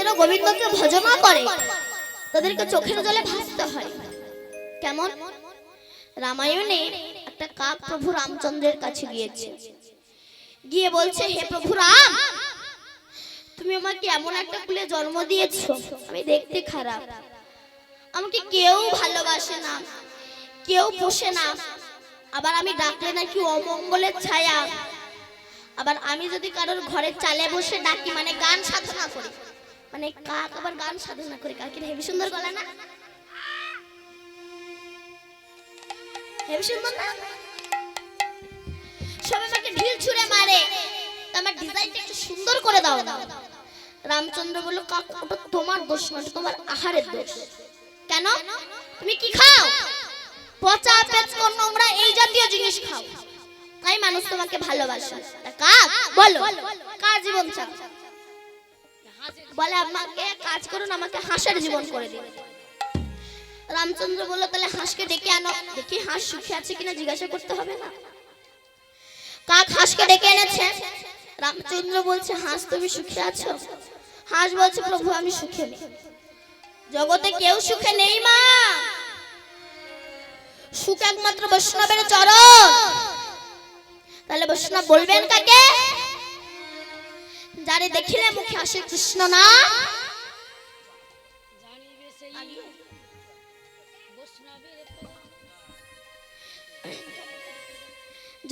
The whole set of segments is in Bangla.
নিজেরা গোবিন্দকে ভজনা করে। তাদেরকে চোখের জলে ভাসতে হয়। কেমন? রামায়ণে একটা কাক প্রভু রামচন্দ্রের কাছে গিয়েছে। গিয়ে বলছে, হে প্রভু রাম, তুমি আমাকে এমন একটা কুলে জন্ম দিয়েছ, আমি দেখতে খারাপ। আমাকে কেউ ভালোবাসে না, কেউ পোষে না। আবার আমি ডাকলে নাকি অমঙ্গলের ছায়া। আবার আমি যদি কারোর ঘরের চালে বসে ডাকি মানে গান সাধনা করি। মানে কাক আবার গান সাধনা করে, কাকের হেবি সুন্দর গলা না? হেবি সুন্দর না? সবাই আমাকে ঢিল ছুঁড়ে মারে। আমার ডিজাইনটা একটু সুন্দর করে দাও রামচন্দ্র বলল, কাক, ওটা তোমার দোষ না, ওটা তোমার আহারের দোষ। কেন? তুমি কি খাও? পচা পেঁচকো নোংরা এই জাতীয় জিনিস খাও। তাই মানুষ তোমাকে ভালোবাসে। কাক, বলো, কার জীবন চাও? বলে, আমাকে কাজ করুন আমাকে হাঁসের জীবন করে দিন। রামচন্দ্র বলল, তাহলে হাঁসকে ডেকে আনো। দেখি হাঁস সুখে আছে কিনা জিজ্ঞাসা করতে হবে না? কাক হাঁসকে ডেকে এনেছে। রামচন্দ্র বলছে, হাঁস, তুমি সুখে আছো? হাঁস বলছে, প্রভু, আমি সুখে নেই। জগতে কেউ সুখে নেই মা। সুখ একমাত্র বৈষ্ণবের চরণ। তাহলে বৈষ্ণব বলবেন কাকে? যারে দেখিলে মুখে আসে কৃষ্ণ না?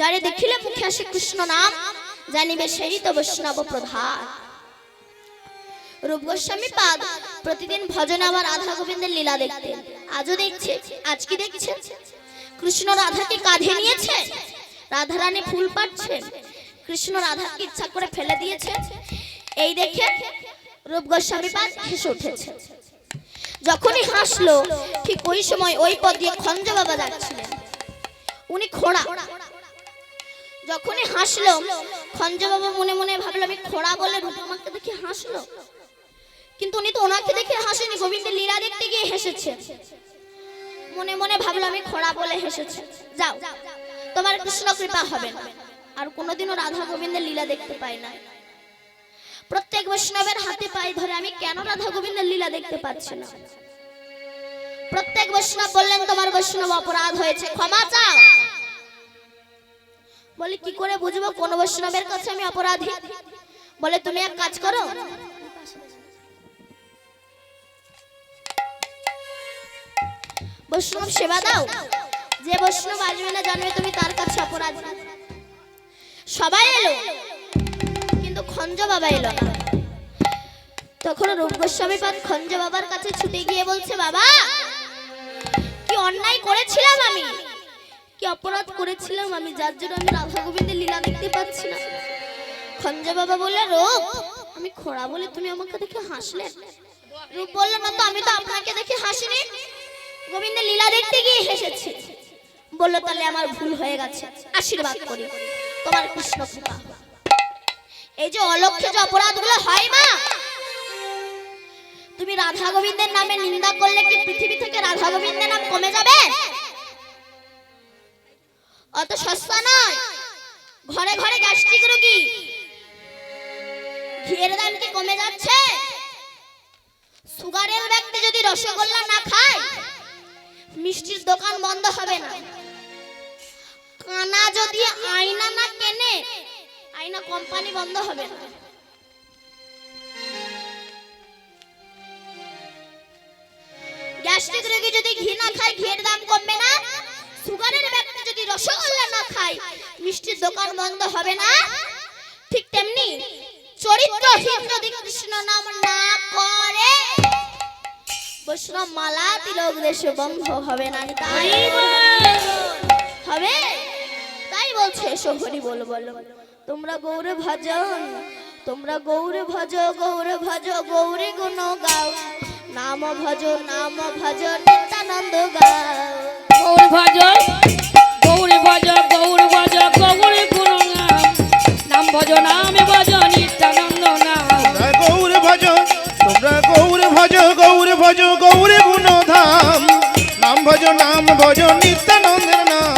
যারে দেখিলে মুখে আসে কৃষ্ণ নাম, জানিবে সেই তো বৈষ্ণব প্রধান। রূপ গোস্বামী পাদ প্রতিদিন ভজন আবার রাধা গোবিন্দের লীলা দেখতে। আজও দেখছে আজ কি দেখছে। কৃষ্ণ রাধাকে কাঁধে নিয়েছে, রাধারানী ফুল পাচ্ছে কৃষ্ণ রাধাকে ইচ্ছা করে ফেলে দিয়েছে। এই দেখে রূপ গোস্বামী পাদ হেসে উঠেছে। যখনই হাসলো, ঠিক ওই সময় ওই পদ দিয়ে খঞ্জ বাবা যাচ্ছিলেন। উনি খোড়া। যখনই হাসলো, খঞ্জ বাবা মনে মনে ভাবলো, আমি খোড়া বলে রূপমাকে দেখে হাসলো। কিন্তু উনি তো ওনাকে দেখে হাসেনি, গোবিন্দের লীলা দেখতে গিয়ে হেসেছে। মনে মনে ভাবলো, আমি খোড়া বলে হেসেছে। যাও, তোমার কৃষ্ণ কৃপা হবে না। আর কোনোদিনও রাধা গোবিন্দের লীলা দেখতে পাই না। প্রত্যেক বৈষ্ণবের হাতে পায়ে ধরে আমি কেন রাধা গোবিন্দের লীলা দেখতে পাচ্ছি না? প্রত্যেক বৈষ্ণব বললেন, তোমার বৈষ্ণব অপরাধ হয়েছে, ক্ষমা চাও। বলে, কি করে বুঝব? কোন বৈষ্ণবের কাছে আমি অপরাধী? বলে, তুমি এক কাজ করো। বৈষ্ণব সেবা দাও। যে বৈষ্ণব আসবে না তুমি তার কাছে অপরাধী। সবাই এলো। খঞ্জ বাবা এলো। তখন রূপ গোস্বামী পান খঞ্জ বাবার কাছে ছুটে গিয়ে বলছে, বাবা, কি অন্যায় করেছিলাম আমি? কি অপরাধ করেছিলাম আমি যার জন্য আমি রাধা গোবিন্দের লীলা দেখতে পাচ্ছি না? খঞ্জ বাবা বলে রূপ, আমি খোড়া বলে তুমি আমাকে দেখে হাসলে? রূপ বলল, না তো, আমি তো আপনাকে দেখে হাসিনি। গোবিন্দের লীলা দেখতে গিয়ে হেসেছি। বলল, তাহলে আমার ভুল হয়ে গেছে। আশীর্বাদ করি। তোমার কৃষ্ণ কৃপা। এই যে অলক্ষ্যে যে অপরাধগুলো হয় মা। তুমি রাধা গোবিন্দের নামে নিন্দা করলে কি পৃথিবী থেকে রাধা গোবিন্দের নাম কমে যাবে? অত সস্তা নয়। ঘরে ঘরে গ্যাস্ট্রিক রোগী। ঘিয়ের দাম কি কমে যাচ্ছে? সুগারের ব্যক্তি যদি রসগোল্লা না খায়, মিষ্টির দোকান বন্ধ হবে না। কানা যদি আয়না না কেনে আয়না কোম্পানি বন্ধ হবে। না গ্যাস্ট্রিক রোগী যদি ঘি না খায় ঘিয়ের দাম কমবে না। সুগারের ব্যক্তি যদি রসগোল্লা না খায় মিষ্টির দোকান বন্ধ হবে না। ঠিক তেমনি চরিত্রহীন যদি কৃষ্ণ নাম না করে বৈষ্ণব মালা তিলক দেশে বন্ধ হবে না তাই? হবে? তাই বলছে এসো হরি বল বলো তোমরা গৌরে ভজন তোমরা গৌরে ভজ গৌরে ভজ গৌরে গুণ গাও। নাম ভজ নাম ভজ নিত্যানন্দ গাও। গৌর ভজ গৌর ভজ গৌর ভজ গৌর গুরু নাম নাম ভজ নামে ভজ নিত্যানন্দ নাম তোমরা গৌর ভজ তোমরা গৌর ভজ গৌর ভজ গৌর গুণ ধাম। নাম ভজ নাম ভজ নিত্যানন্দের নাম।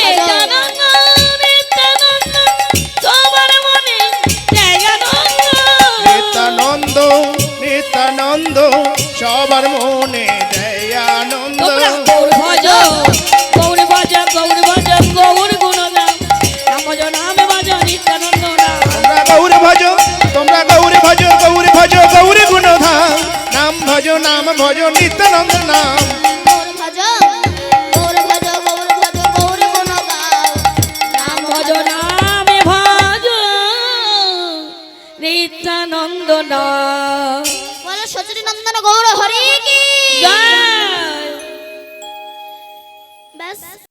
ভজ তোমরা গৌর ভজ গৌর ভজ গৌর গুণধাম। নাম ভজ নাম ভজ নিত্যানন্দ নাম। গৌর ভজ গৌর ভজ গৌর ভজ গৌর গুণ গাও নাম ভজ ভজ নাম ভজ নিত্যানন্দ নাম। বলো সচরি নন্দন গৌর হরি কি? জয়।